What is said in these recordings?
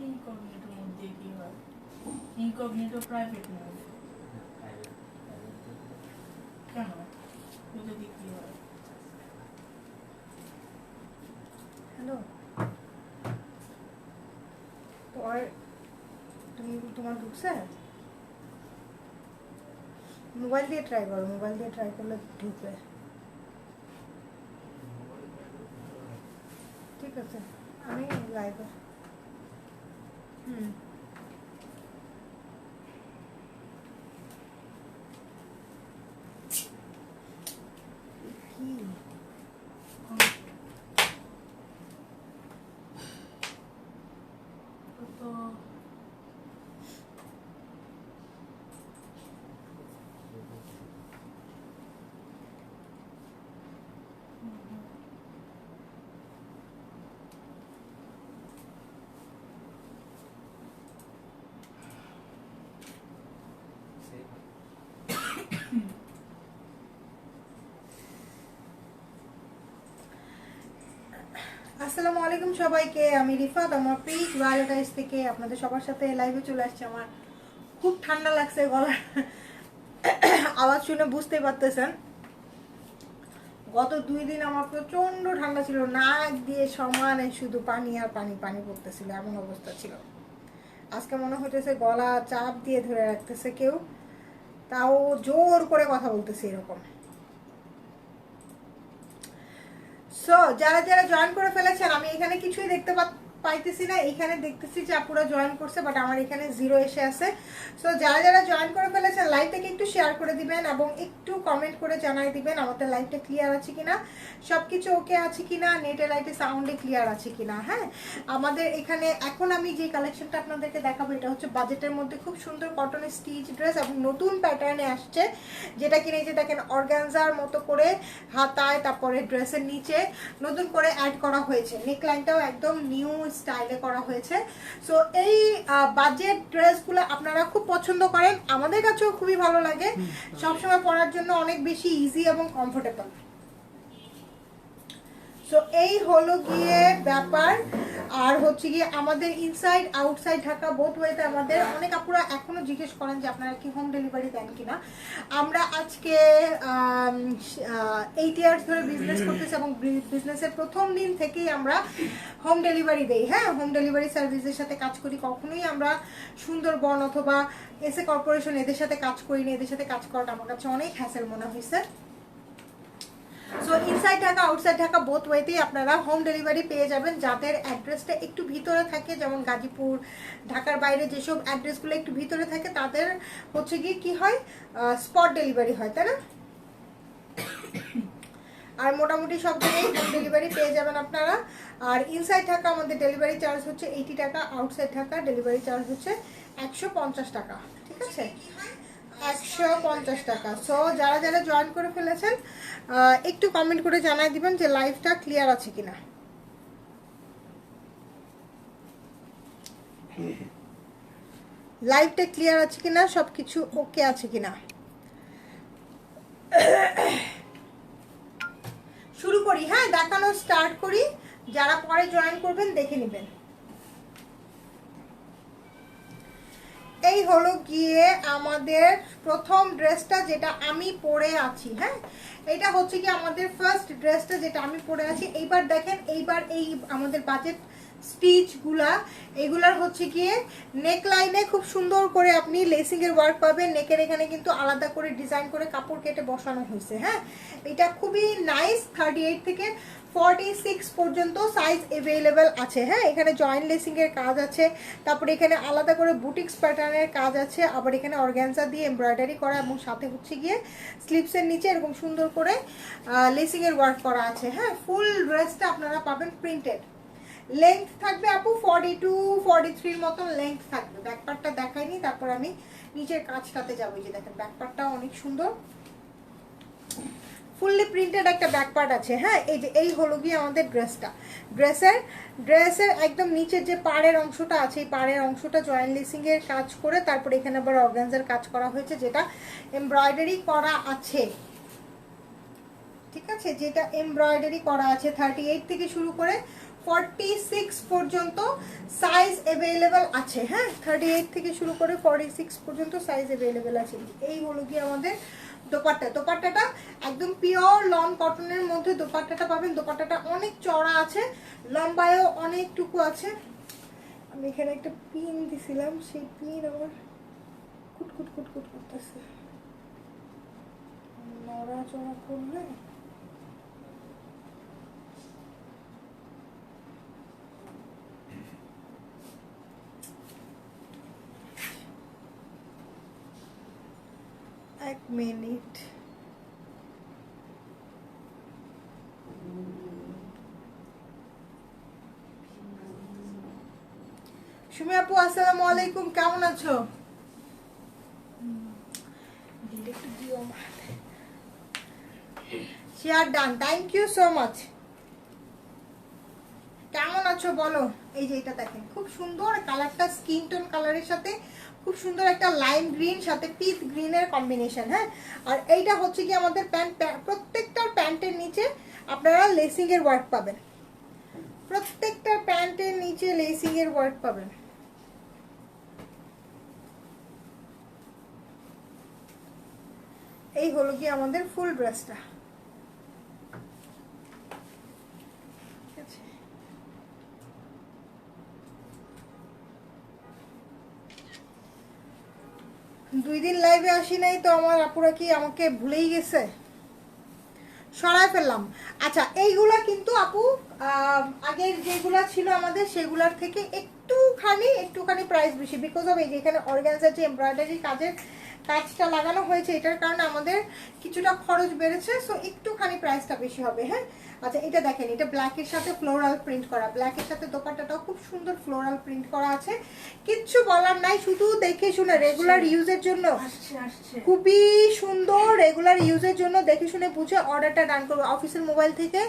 ইনকগনিটোর মধ্যে কি হয় ইনকগনিটো প্রাইভেট মোড কেন ওটা দিয়ে কি হয় হ্যালো তোমার তুমি তোমার ঢুকছে মোবাইল দিয়ে ট্রাই করো মোবাইল দিয়ে ট্রাই করলে ঢুকবে ঠিক আছে আমি লাইভে হুম কি তো আসসালামু আলাইকুম সবাইকে। আমি রিফাত, আমার প্রিজ বায়োটাইস থেকে আপনাদের সবার সাথে লাইভে চলে আসছে আমার। খুব ঠান্ডা লাগছে গলার। আওয়াজ শুনে বুঝতে পারতেছেন। গত দুই দিন আমার প্রচণ্ড ঠান্ডা ছিল, নাক দিয়ে সমানে শুধু পানি আর পানি পানি পড়তেছিল, এমন অবস্থা ছিল। আজকে মনে হইতেছে গলা চাপ দিয়ে ধরে রাখতেছে কেউ। তাও জোর করে কথা বলতেছে এরকম। সো যারা যারা জয়েন করে ফেলেছেন আমি এখানে কিছুই দেখতে পা- পাইতেছি না, এখানে দেখতেছি যে আপুরা জয়েন করছে বাট আমার এখানে জিরো এসে আছে। সো যারা যারা জয়েন করে ফেলেছেন লাইভটাকে একটু শেয়ার করে দিবেন এবং একটু কমেন্ট করে জানাই দিবেন আমাদের লাইভটা ক্লিয়ার আছে কিনা সব কিছু ওকে আছে কিনা নেটে লাইটে সাউন্ডে ক্লিয়ার আছে কিনা হ্যাঁ? আমাদের এখানে, এখন আমি যে কালেকশনটা আপনাদেরকে দেখাবো, এটা হচ্ছে বাজেটের মধ্যে খুব সুন্দর কটনের স্টিচ ড্রেস এবং নতুন প্যাটার্নে আসছে, যেটা কিনে যে দেখেন অর্গানজার মতো করে হাতায়, তারপরে ড্রেসের নিচে নতুন করে অ্যাড করা হয়েছে। নেকলাইনটাও একদম নিউ স্টাইলে করা হয়েছে। সো এই বাজেট ড্রেসগুলো আপনারা খুব পছন্দ করেন। আমাদের কাছেও খুবই ভালো লাগে। সবসময় পরার জন্য অনেক বেশি ইজি এবং কমফোর্টেবল সো এই হলো গিয়ে ব্যাপার। আর হচ্ছে গিয়ে আমাদের ইনসাইড আউটসাইড ঢাকা বোথ ওয়েতে আমাদের অনেক আপুরা এখনও জিজ্ঞেস করেন যে আপনারা কি হোম ডেলিভারি দেন কিনা। আমরা আজকে এইট ইয়ার্স ধরে বিজনেস করতেছি এবং বিজনেসের প্রথম দিন থেকেই আমরা হোম ডেলিভারি দেই। হ্যাঁ হোম ডেলিভারি সার্ভিসের সাথে কাজ করি। কখনোই আমরা সুন্দরবন অথবা এসএ কর্পোরেশন এদের সাথে কাজ করি না এদের সাথে কাজ করাটা আমার কাছে অনেক হ্যাসেল মনে হয়েছে so inside Dhaka outside Dhaka both ওয়েতেই আপনারা হোম ডেলিভারি পেয়ে যাবেন। যাদের অ্যাড্রেসটা একটু ভিতরে থাকে, যেমন গাজীপুর, ঢাকার বাইরে যেসব অ্যাড্রেসগুলো একটু ভিতরে থাকে, তাদের হচ্ছে গিয়ে কি হয়? স্পট ডেলিভারি হয়, তাই না? আর মোটামুটি সব জায়গায় হোম ডেলিভারি পেয়ে যাবেন আপনারা। আর ইনসাইড ঢাকা আমাদের ডেলিভারি চার্জ হচ্ছে এইটি টাকা আউটসাইড ঢাকা ডেলিভারি চার্জ হচ্ছে একশো পঞ্চাশ টাকা, ঠিক আছে? একশো পঞ্চাশ টাকা। সো যারা যারা জয়েন করে ফেলেছেন একটু কমেন্ট করে জানাই দিবেন যে লাইভটা ক্লিয়ার আছে কিনা। লাইভটা ক্লিয়ার আছে কিনা সব কিছু ওকে আছে কিনা। শুরু করি হ্যাঁ দেখানো স্টার্ট করি। যারা পরে জয়েন করবেন, দেখে নেবেন। এই হলো গিয়ে আমাদের প্রথম ড্রেসটা যেটা আমি পরে আছি হ্যাঁ? এটা হচ্ছে কি আমাদের ফার্স্ট ড্রেসটা যেটা আমি পরে আছি। এইবার দেখেন, এইবার এই আমাদের বাজেট স্টিচগুলা এগুলার হচ্ছে গিয়ে নেক লাইনে খুব সুন্দর করে আপনি লেসিংয়ের ওয়ার্ক পাবেন। নেকের এখানে কিন্তু আলাদা করে ডিজাইন করে কাপড় কেটে বসানো হয়েছে হ্যাঁ? এটা খুবই নাইস থার্টি এইট থেকে ফর্টি সিক্স পর্যন্ত সাইজ অ্যাভেলেবেল আছে। হ্যাঁ এখানে জয়েন্ট লেসিং এর কাজ আছে, তারপরে এখানে আলাদা করে বুটিক্স প্যাটার্নের কাজ আছে, আবার এখানে অর্গ্যানজা দিয়ে এমব্রয়ডারি করা এবং সাথে হচ্ছে গিয়ে স্লিপসের নিচে এরকম সুন্দর করে লেসিং এর ওয়ার্ক করা আছে। হ্যাঁ ফুল ড্রেসটা আপনারা পাবেন প্রিন্টেড লেন্থ থাকবে আপু ফর্টি টু ফর্টি থ্রির মতন লেন্থ থাকবে ব্যাকপার্টটা দেখাইনি, তারপর আমি নিচের কাজটাতে যাব। যে দেখেন ব্যাকপার্টটা অনেক সুন্দর। ফুললি প্রিন্টেড একটা ব্যাক পার্ট আছে হ্যাঁ? এই যে, এই হলো গিয়ে আমাদের ড্রেসটা ড্রেসের ড্রেসের একদম নিচের যে পাড়ের অংশটা আছে, এই পাড়ের অংশটা জয়েন্ট লিসিংয়ের কাজ করে তারপরে এখানে আবার অর্গানজার কাজ করা হয়েছে, যেটা এমব্রয়ডারি করা আছে। ঠিক আছে? যেটা এমব্রয়ডারি করা আছে থার্টি এইট থেকে শুরু করে ফর্টি সিক্স পর্যন্ত সাইজ অ্যাভেলেবেল আছে হ্যাঁ? থার্টি এইট থেকে শুরু করে ফর্টি সিক্স পর্যন্ত সাইজ অ্যাভেলেবেল আছে। এই হলো কি আমাদের দোপাট্টা। দোপাট্টাটা একদম পিওর লন কটনের মধ্যে দোপাট্টাটা পাবেন। দোপাট্টাটা অনেক চড়া আছে, লম্বায়ও অনেকটুকু আছে। আমি এখানে একটা পিন দিছিলাম, সেই পিন আমার কুটকুট কুটকুট করতেছে। নড়াচড়া করলে এক মিনিট। সুমি আপু আসসালামু আলাইকুম কেমন আছো। Share done thank you so much কেমন আছো বলো? এই যে এটা দেখেন খুব সুন্দর কালারটা স্কিন টোন কালারের সাথে খুব সুন্দর একটা লাইম গ্রিন সাথে পিচ গ্রিনের কম্বিনেশন হ্যাঁ? আর এইটা হচ্ছে কি আমাদের প্যান্ট প্রত্যেকটার প্যান্টের নিচে আপনারা লেসিং এর ওয়ার্ক পাবেন। প্রত্যেকটার প্যান্টের নিচে লেসিং এর ওয়ার্ক পাবেন। এই হলো কি আমাদের ফুল ড্রেসটা ঠিক আছে দুই দিন লাইভে আসি নাই তো আমার আপুরা কি আমাকে ভুলেই গেছে? সরায় ফেললাম। আচ্ছা এইগুলা কিন্তু আপু আগের যেগুলা ছিল আমাদের, সেগুলার থেকে একটুখানি একটুখানি প্রাইস বেশি বিকজ অফ এই যে এখানে অর্গ্যানজার যে এমব্রয়ডারি কাজের কাজটা লাগানো হয়েছে এটার কারণে আমাদের কিছুটা খরচ বেড়েছে সো একটুখানি প্রাইসটা বেশি হবে হ্যাঁ? আচ্ছা এটা দেখেন এটা ব্ল্যাকের সাথে ফ্লোরাল প্রিন্ট করা ব্ল্যাকের সাথে দোপাট্টাটাও খুব সুন্দর ফ্লোরাল প্রিন্ট করা আছে। কিচ্ছু বলার নাই শুধু দেখে শুনে রেগুলার ইউজের জন্য খুবই সুন্দর রেগুলার ইউজের জন্য দেখে শুনে বুঝে অর্ডারটা ডান করব। অফিসের মোবাইল থেকে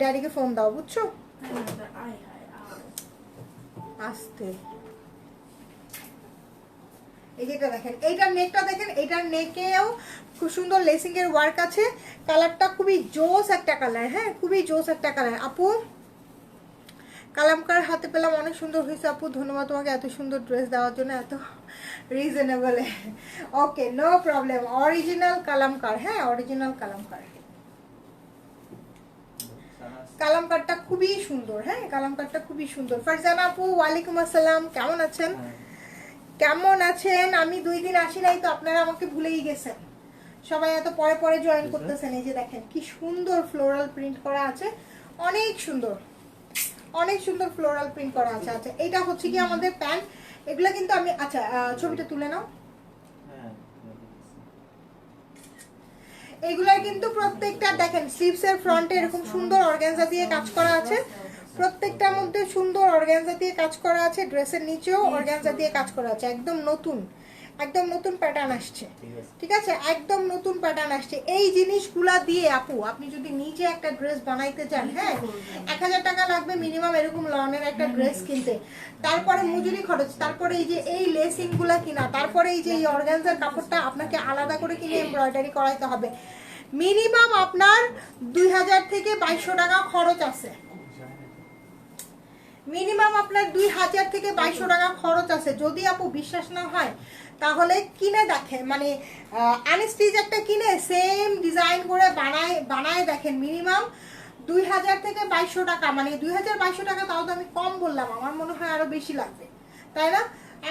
ড্যাডিকে ফোন দাও বুঝছ? আসতে। এই যেটা দেখেন, এইটার নেকটা দেখেন, এইটার নেকেও খুব সুন্দর লেসিং এর ওয়ার্ক আছে। কালারটা খুবই জোস একটা কালার হ্যাঁ খুবই জোস একটা কালার আপু, কালামকার হাতে পেলাম, অনেক সুন্দর হয়েছে আপু। ধন্যবাদ তোমাকে এত সুন্দর ড্রেস দেওয়ার জন্য, এত reasonable okay no problem original Kalamkar হ্যাঁ অরিজিনাল কালামকার। কালামকারটা খুবই সুন্দর হ্যাঁ কালামকারটা খুবই সুন্দর। ফারজানা আপু, ওয়ালাইকুম আসসালাম, কেমন আছেন? কেমন আছেন? আমি দুই দিন আসি নাই তো আপনারা আমাকে ভুলেই গেছেন। সবাই এত পরে পরে জয়েন করতেছেন এই যে দেখেন কি সুন্দর ফ্লোরাল প্রিন্ট করা আছে। অনেক সুন্দর অনেক সুন্দর ফ্লোরাল প্রিন্ট করা আছে। আচ্ছা এটা হচ্ছে কি আমাদের প্যান্ট এগুলো কিন্তু আমি আচ্ছা ছবিটা তুলে নাও। এইগুলার কিন্তু প্রত্যেকটা দেখেন স্লিভস এর ফ্রন্টে এরকম সুন্দর অর্গানজা দিয়ে কাজ করা আছে। প্রত্যেকটার মধ্যে সুন্দর অর্গানজা দিয়ে কাজ করা আছে ড্রেসের নিচেও অর্গানজা দিয়ে কাজ করা আছে। একদম নতুন একদম নতুন প্যাটার্ন আসছে। ঠিক আছে। একদম নতুন প্যাটার্ন আসছে। এই জিনিসগুলা দিয়ে আপু আপনি যদি নিজে একটা ড্রেস বানাইতে চান হ্যাঁ? এক হাজার টাকা লাগবে মিনিমাম এরকম লনের একটা ড্রেস কিনতে। তারপরে মজুরি খরচ তারপরে এই যে এই লেসিংগুলা কিনা তারপরে এই যে এই অর্গানজার কাপড়টা আপনাকে আলাদা করে কিনে এমব্রয়ডারি করাইতে হবে। মিনিমাম আপনার দুই হাজার থেকে বাইশশো টাকা খরচ আছে। মিনিমাম আপনার দুই হাজার থেকে বাইশশো টাকা খরচ আছে। যদি আপু বিশ্বাস না হয় তাহলে কিনে দেখেন। মানে একটা কিনে সেম ডিজাইন করে বানায় বানায় দেখেন মিনিমাম দুই হাজার থেকে বাইশশো টাকা। মানে দুই হাজার বাইশশো টাকা তাও তো আমি কম বললাম। আমার মনে হয় আরও বেশি লাগবে। তাই না?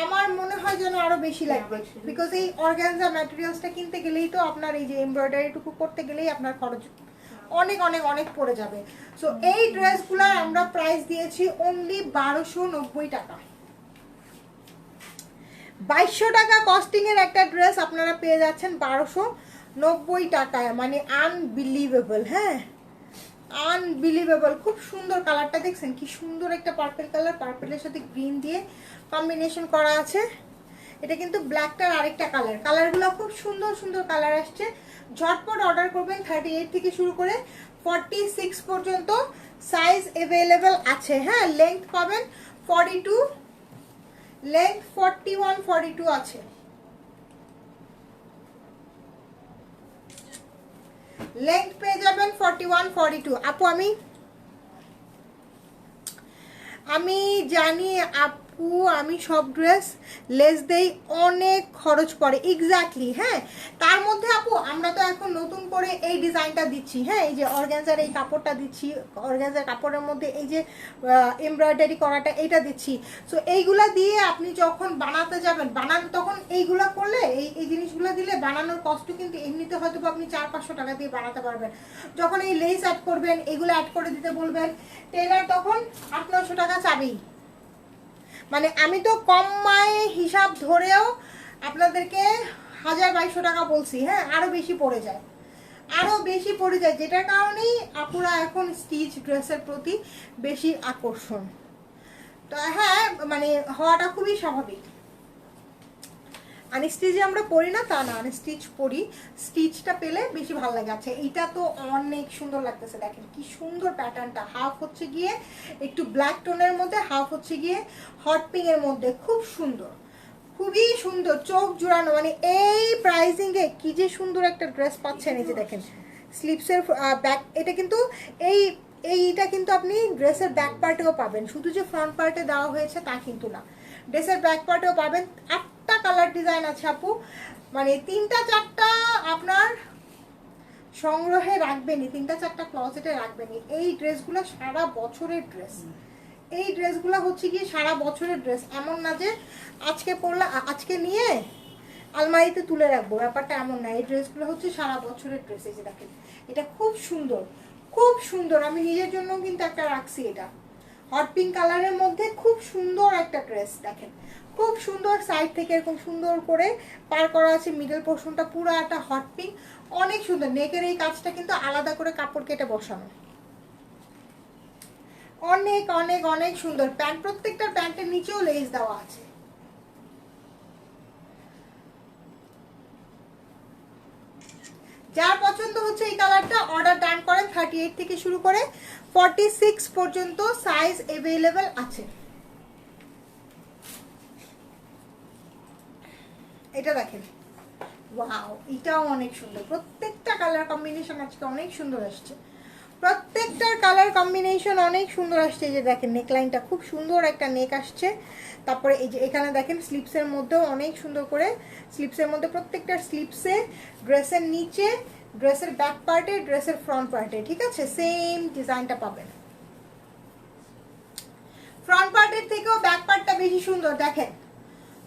আমার মনে হয় যেন আরও বেশি লাগবে। বিকজ এই অর্গানজা ম্যাটেরিয়ালসটা কিনতে গেলেই তো আপনার এই যে এমব্রয়ডারিটুকু করতে গেলেই আপনার খরচ অনেক অনেক অনেক পড়ে যাবে। সো এই ড্রেসগুলোর আমরা প্রাইস দিয়েছি অনলি বারোশো নব্বই টাকা। বাইশশো টাকা কস্টিং এর একটা ড্রেস আপনারা পেয়ে যাচ্ছেন বারোশো নব্বই টাকায় মানে আনবিলিভেবল হ্যাঁ? আনবিলিভেবল খুব সুন্দর কালারটা দেখছেন কি সুন্দর একটা পার্পেল কালার পার্পেলের সাথে গ্রিন দিয়ে কম্বিনেশন করা আছে। এটা কিন্তু ব্ল্যাকটার আরেকটা কালার কালারগুলো খুব সুন্দর সুন্দর কালার আসছে। ঝটপট অর্ডার করবেন থার্টি এইট থেকে শুরু করে ফর্টি সিক্স পর্যন্ত সাইজ অ্যাভেলেবেল আছে। হ্যাঁ লেন্থ পাবেন forty two length forty one forty two আছে। লেন্থ পেয়ে যাবেন ফর্টি ওয়ান ফর্টি টু আপু, আমি আমি জানি আপু আমি সব ড্রেস লেস দেই, অনেক খরচ পড়ে। এক্স্যাক্টলি হ্যাঁ? তার মধ্যে আপু, আমরা তো এখন নতুন করে এই ডিজাইনটা দিচ্ছি হ্যাঁ? এই যে অর্গ্যানজার এই কাপড়টা দিচ্ছি অর্গ্যানজার কাপড়ের মধ্যে এই যে এমব্রয়ডারি করাটা এটা দিচ্ছি। সো এইগুলা দিয়ে আপনি যখন বানাতে যাবেন, বানান, তখন এইগুলা করলে, এই এই জিনিসগুলো দিলে বানানোর কষ্ট কিন্তু এমনিতে হয়তো আপনি চার পাঁচশো টাকা দিয়ে বানাতে পারবেন। যখন এই লেস অ্যাড করবেন, এগুলো অ্যাড করে দিতে বলবেন টেলার তখন আট নশো টাকা চাবেই। মানে আমি তো কম মায়ে হিসাব ধরেও আপনাদেরকে হাজার বাইশশো টাকা বলছি হ্যাঁ আরও বেশি পড়ে যায়। আরও বেশি পড়ে যায়, যেটার কারণেই আপুরা এখন স্টিচ ড্রেসের প্রতি বেশি আকর্ষণ। তো হ্যাঁ মানে হওয়াটা খুবই স্বাভাবিক। আনস্টিচে আমরা পড়ি না, তা না আনস্টিচ পড়ি স্টিচটা পেলে বেশি ভালো লাগে। আচ্ছা এইটা তো অনেক সুন্দর লাগতেছে, দেখেন কি সুন্দর প্যাটার্নটা হাফ হচ্ছে গিয়ে একটু ব্ল্যাক টোনের মধ্যে হাফ হচ্ছে গিয়ে হট পিঙ্ক এর মধ্যে। খুব সুন্দর, খুবই সুন্দর, চোখ জোড়ানো মানে এই প্রাইজিংয়ে কি যে সুন্দর একটা ড্রেস পাচ্ছেন, এই যে দেখেন। স্লিপসের ব্যাক এটা কিন্তু এই, এইটা কিন্তু আপনি ড্রেসের ব্যাক পার্টেও পাবেন। শুধু যে ফ্রন্ট পার্টে দেওয়া হয়েছে তা কিন্তু না। ড্রেসের ব্যাক পার্টেও পাবেন আটটা কালার ডিজাইন আছে আপু। মানে তিনটা চারটা আপনার সংগ্রহে রাখবেনই, তিনটা চারটা ক্লজেটে রাখবেনই। এই ড্রেসগুলো সারা বছরের ড্রেস। এই ড্রেসগুলো হচ্ছে কি সারা বছরের ড্রেস। এমন না যে আজকে পরলে আজকে নিয়ে আলমারিতে তুলে রাখব। ব্যাপারটা এমন না। এই ড্রেসগুলো হচ্ছে সারা বছরের ড্রেস। এই যে দেখেন, এটা খুব সুন্দর। খুব সুন্দর। আমি নিজের জন্য কিন্তু একটা রাখছি এটা। হট পিঙ্ক কালারের মধ্যে খুব সুন্দর একটা ড্রেস দেখেন। খুব সুন্দর সাইড থেকে এরকম সুন্দর করে পার করা আছে মিডল পোর্শনটা পুরো একটা হট পিঙ্ক অনেক সুন্দর। নেকের এই কাজটা কিন্তু আলাদা করে কাপড় কেটে বসানো। অনেক অনেক অনেক সুন্দর প্যান্ট, প্রত্যেকটা প্যান্টের নিচেও লেস দেওয়া আছে। যার পছন্দ হচ্ছে এই কালারটা অর্ডার ডান করেন থার্টি এইট থেকে শুরু করে ফর্টি সিক্স পর্যন্ত সাইজ এভেলেবেল আছে। এটা দেখেন। ওয়াও এটাও অনেক সুন্দর। প্রত্যেকটা কালার কম্বিনেশন আজকে অনেক সুন্দর আসছে। প্রত্যেকটার কালার কম্বিনেশন অনেক সুন্দর আসছে। এই যে দেখেন নেকলাইনটা খুব সুন্দর একটা নেক আসছে। তারপরে এই যে এখানে দেখেন স্লিপসের মধ্যেও অনেক সুন্দর করে স্লিপসের মধ্যে প্রত্যেকটা স্লিপসে ড্রেসের নিচে ড্রেসের ব্যাক পার্টে ড্রেসের ফ্রন্ট পার্টে ঠিক আছে? সেম ডিজাইনটা পাবেন। ফ্রন্ট পার্টের থেকেও ব্যাক পার্টটা বেশি সুন্দর, দেখেন।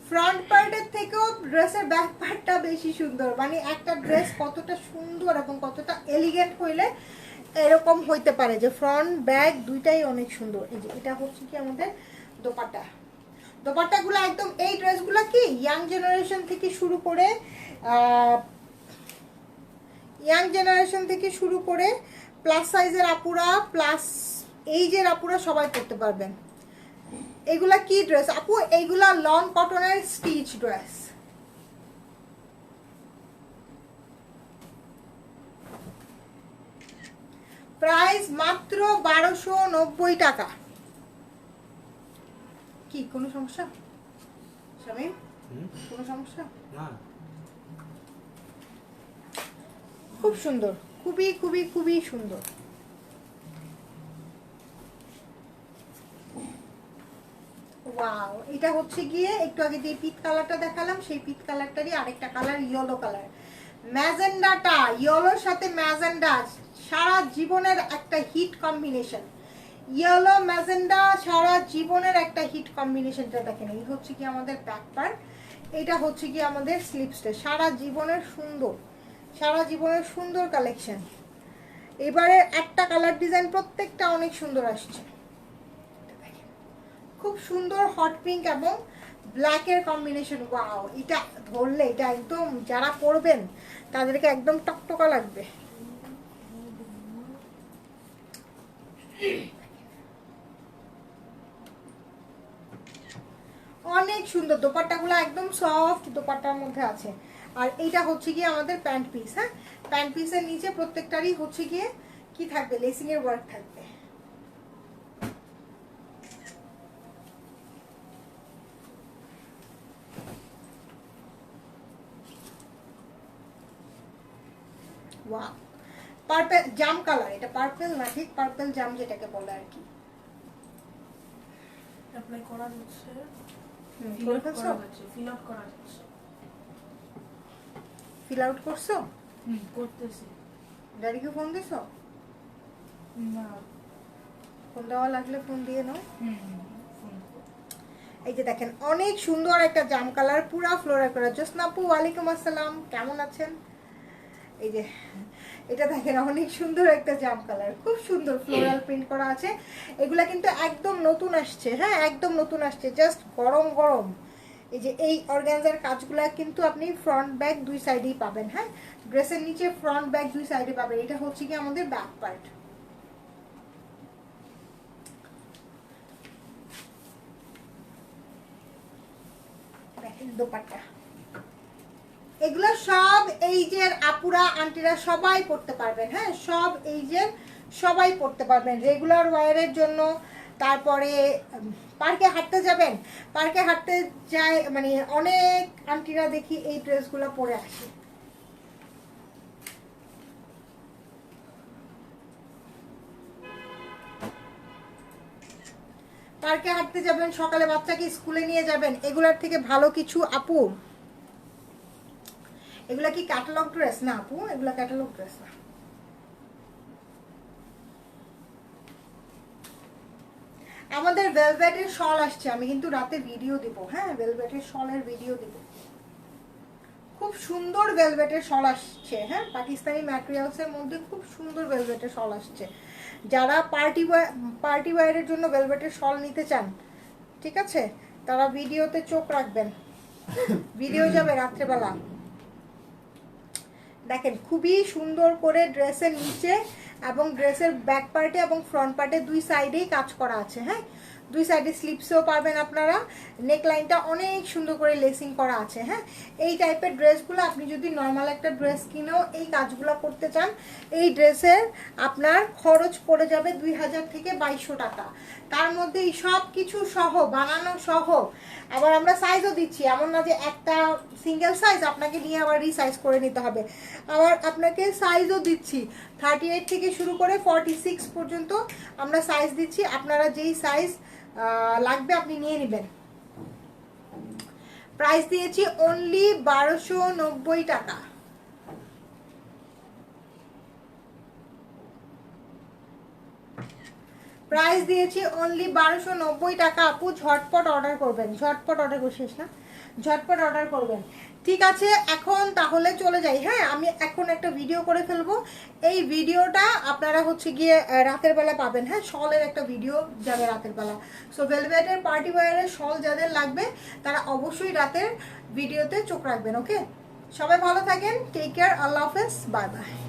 ফ্রন্ট পার্টের থেকেও ড্রেসের ব্যাক পার্টটা বেশি সুন্দর। মানে একটা ড্রেস কতটা সুন্দর এবং কতটা এলিগেন্ট হইলে এরকম হইতে পারে যে ফ্রন্ট ব্যাক দুইটাই অনেক সুন্দর। এই যে এটা হচ্ছে কি আমাদের দোপাট্টা। দোপাট্টাগুলো একদম এই ড্রেসগুলো কি ইয়াং জেনারেশন থেকে শুরু করে ইয়াং জেনারেশন থেকে শুরু করে প্লাস সাইজের আপুরা প্লাস এইজের আপুরা সবাই পরতে পারবেন। এগুলা কি ড্রেস আপু এইগুলা লং কটনের স্টিচ ড্রেস প্রাইস মাত্র বারোশো নব্বই টাকা। কি কোনো সমস্যা? শামিম কোনো সমস্যা? খুব সুন্দর খুবই খুবই খুবই সুন্দর। ওয়াও এটা হচ্ছে গিয়ে একটু আগে যে পিত কালারটা দেখালাম, সেই পিত কালারটারই আরেকটা কালার ইয়েলো কালার। ম্যাজেন্ডাটা ইয়েলোর সাথে ম্যাজেন্ডা, সারা জীবনের একটা হিট কম্বিনেশন ইয়েলো ম্যাজেন্ডা সারা জীবনের একটা হিট কম্বিনেশনটা দেখেন, এই হচ্ছে কি আমাদের ব্যাক এটা হচ্ছে কি আমাদের স্লিপসটা সারা জীবনের সুন্দর, সারা জীবনের সুন্দর কালেকশন এবারে একটা কালার ডিজাইন প্রত্যেকটা অনেক সুন্দর আসছে। খুব সুন্দর হট পিঙ্ক এবং ব্ল্যাকের কম্বিনেশন ওয়াও এটা ধরলে, এটা একদম যারা পরবেন, তাদেরকে একদম টকটকা লাগবে। অনেক সুন্দর, দোপাট্টাগুলো একদম সফট দোপাট্টার মধ্যে আছে। আর এইটা হচ্ছে গিয়ে আমাদের প্যান্ট পিস হ্যাঁ? প্যান্ট পিসের নিচে প্রত্যেকটারই হচ্ছে গিয়ে কি থাকবে? লেসিং এর ওয়ার্ক থাকবে। ওয়াও পার্পেল জাম কালার এটা পার্পেল না ঠিক পার্পেল জাম যেটাকে বলে আর কি। অ্যাপ্লাই করা যাচ্ছে ফিল আউট করা যাচ্ছে ফিল আউট করা যাচ্ছে ফিল আউট করছ? হুম করতেছি। ড্যাডিকে ফোন দিছো? না। ফোন দেওয়া লাগলে ফোন দিয়ে নাও। হুম। এই যে দেখেন অনেক সুন্দর একটা জাম কালার পুরা ফ্লোরা করা জোসনাপু ওয়ালাইকুম আসসালাম। কেমন আছেন? এই যে, এটা দেখেন অনেক সুন্দর একটা জাম কালার, খুব সুন্দর ফ্লোরাল প্রিন্ট করা আছে। এগুলা কিন্তু একদম নতুন আসছে হ্যাঁ একদম নতুন আসছে, জাস্ট গরম গরম। এই যে, এই অর্গানজার কাজগুলা কিন্তু আপনি ফ্রন্ট ব্যাক দুই সাইডেই পাবেন হ্যাঁ? ড্রেসের নিচে ফ্রন্ট ব্যাক দুই সাইডে পাবেন, এটা হচ্ছে কি আমাদের ব্যাক পার্ট দোপাট্টা। এগুলো সব এইজের আপুরা, আন্টিরা সবাই পড়তে পারবেন হ্যাঁ? সব এইজের সবাই পড়তে পারবেন। রেগুলার ওয়ারের জন্য তারপরে পার্কে হাঁটতে যাবেন? পার্কে হাঁটতে যায় মানে অনেক আন্টিরা দেখি এই ড্রেসগুলো পরে আসে। পার্কে হাঁটতে যাবেন, সকালে বাচ্চাকে স্কুলে নিয়ে যাবেন, এগুলার থেকে ভালো কিছু আপু? এগুলা কি ক্যাটালগ ড্রেস না আপু? এগুলা ক্যাটালগ ড্রেস না। আমাদের ভেলভেটের শল আসছে আমি কিন্তু রাতে ভিডিও দিব হ্যাঁ? ভেলভেটের শলের ভিডিও দিব। খুব সুন্দর ভেলভেটের শল আসছে হ্যাঁ? পাকিস্তানি ম্যাটেরিয়ালসের মধ্যে খুব সুন্দর ভেলভেটের শল আসছে। যারা পার্টি পার্টি ওয়্যারের জন্য ভেলভেটের শল নিতে চান ঠিক আছে? তারা ভিডিওতে চোখ রাখবেন। ভিডিও যাবে রাত্রেবেলা। দেখেন, খুবই সুন্দর করে ড্রেসের নিচে এবং ড্রেসের ব্যাক পার্টে এবং ফ্রন্ট পার্টে দুই সাইডেই কাজ করা আছে হ্যাঁ? দুই সাইডে স্লিপসেও পাবেন আপনারা। নেক লাইনটা অনেক সুন্দর করে লেসিং করা আছে হ্যাঁ? এই টাইপের ড্রেসগুলো আপনি যদি নর্মাল একটা ড্রেস কিনেও এই কাজগুলো করতে চান, এই ড্রেসের আপনার খরচ পড়ে যাবে দুই হাজার থেকে বাইশশো টাকা। তার মধ্যে এই সব কিছু সহ, বানানো সহ, আবার আমরা সাইজও দিচ্ছি। এমন না যে একটা সিঙ্গেল সাইজ আপনাকে নিয়ে আবার রিসাইজ করে নিতে হবে। আবার আপনাকে সাইজও দিচ্ছি। থার্টি এইট থেকে শুরু করে ফর্টি সিক্স পর্যন্ত আমরা সাইজ দিচ্ছি। আপনারা যেই সাইজ লাগবে, আপনি নিয়ে নেবেন। প্রাইস দিয়েছি অনলি বারোশো নব্বই টাকা। প্রাইস দিয়েছি অনলি বারোশো নব্বই টাকা। আপু, ঝটপট অর্ডার করবেন। ঝটপট অর্ডার করছিস না? ঝটপট অর্ডার করবেন। ঠিক আছে, এখন তাহলে চলে যাই। হ্যাঁ আমি এখন একটা ভিডিও করে ফেলব। এই ভিডিওটা আপনারা হচ্ছে গিয়ে রাতের বেলা পাবেন। হ্যাঁ শলের একটা ভিডিও যাবে রাতের বেলা। সো ভেলভেটের পার্টি ওয়ারের শল যাদের লাগবে, তারা অবশ্যই রাতের ভিডিওতে চোখ রাখবেন ওকে সবাই ভালো থাকেন টেক কেয়ার আল্লাহ হাফেজ বাই বাই